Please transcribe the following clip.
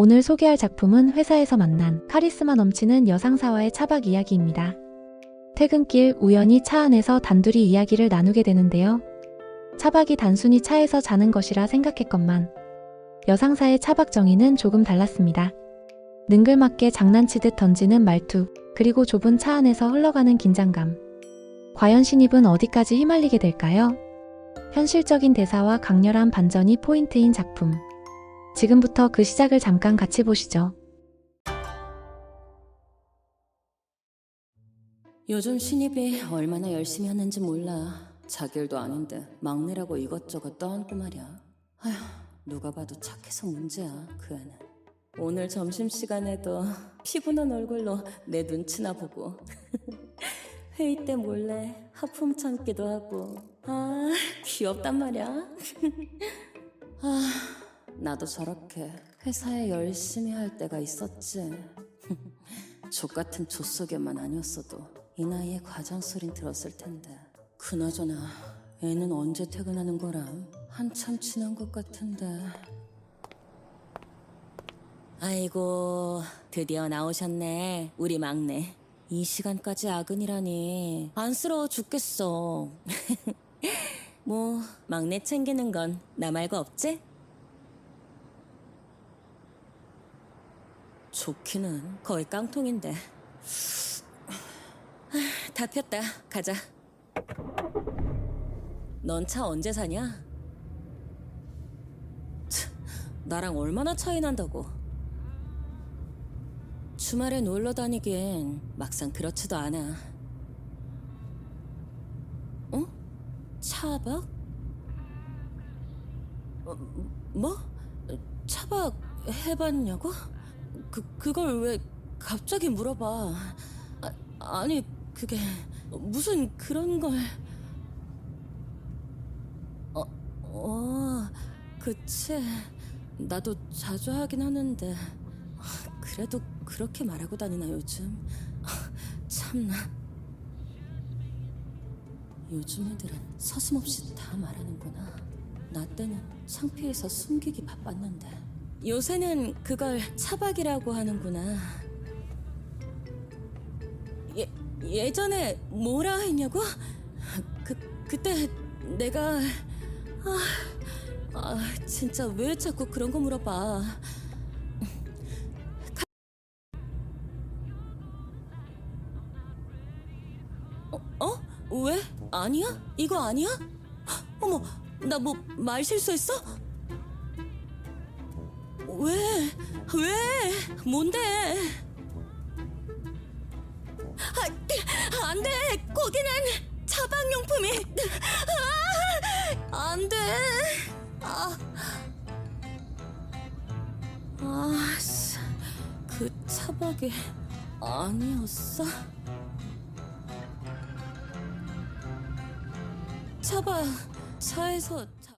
오늘 소개할 작품은 회사에서 만난 카리스마 넘치는 여상사와의 차박 이야기입니다. 퇴근길 우연히 차 안에서 단둘이 이야기를 나누게 되는데요. 차박이 단순히 차에서 자는 것이라 생각했건만 여상사의 차박 정의는 조금 달랐습니다. 능글맞게 장난치듯 던지는 말투, 그리고 좁은 차 안에서 흘러가는 긴장감. 과연 신입은 어디까지 휘말리게 될까요? 현실적인 대사와 강렬한 반전이 포인트인 작품. 지금부터 그 시작을 잠깐 같이 보시죠. 요즘 신입이 얼마나 열심히 하는지 몰라. 자길도 아닌데 막내라고 이것저것 떠안고 말이야. 아휴, 누가 봐도 착해서 문제야, 그 애는. 오늘 점심시간에도 피곤한 얼굴로 내 눈치나 보고. 회의 때 몰래 하품 참기도 하고. 아, 귀엽단 말이야. 아, 나도 저렇게 회사에 열심히 할 때가 있었지. 족 같은 조속에만 아니었어도 이 나이에 과장 소린 들었을 텐데. 그나저나 애는 언제 퇴근하는 거람? 한참 지난 것 같은데. 아이고, 드디어 나오셨네. 우리 막내. 이 시간까지 야근이라니 안쓰러워 죽겠어. 뭐 막내 챙기는 건 나 말고 없지? 좋기는 거의 깡통인데. 아, 다 폈다. 가자. 넌 차 언제 사냐? 참, 나랑 얼마나 차이 난다고. 주말에 놀러 다니기엔 막상 그렇지도 않아. 어? 차박? 어, 뭐? 차박 해봤냐고? 그, 그걸 왜 갑자기 물어봐. 아, 아니, 그게 무슨 그런 걸. 어, 어, 그치. 나도 자주 하긴 하는데. 그래도 그렇게 말하고 다니나 요즘. 참나. 요즘 애들은 서슴없이 다 말하는구나. 나 때는 창피해서 숨기기 바빴는데. 요새는 그걸 차박이라고 하는구나. 예, 예전에 뭐라 했냐고? 그, 그때 내가. 아, 아, 진짜 왜 자꾸 그런 거 물어봐. 어? 어? 왜? 아니야? 이거 아니야? 어머, 나 뭐 말 실수했어? 왜? 왜? 뭔데? 아, 안 돼! 거기는 차박용품이! 아, 안 돼! 아, 아, 씨, 그 차박이 아니었어? 차박, 차에서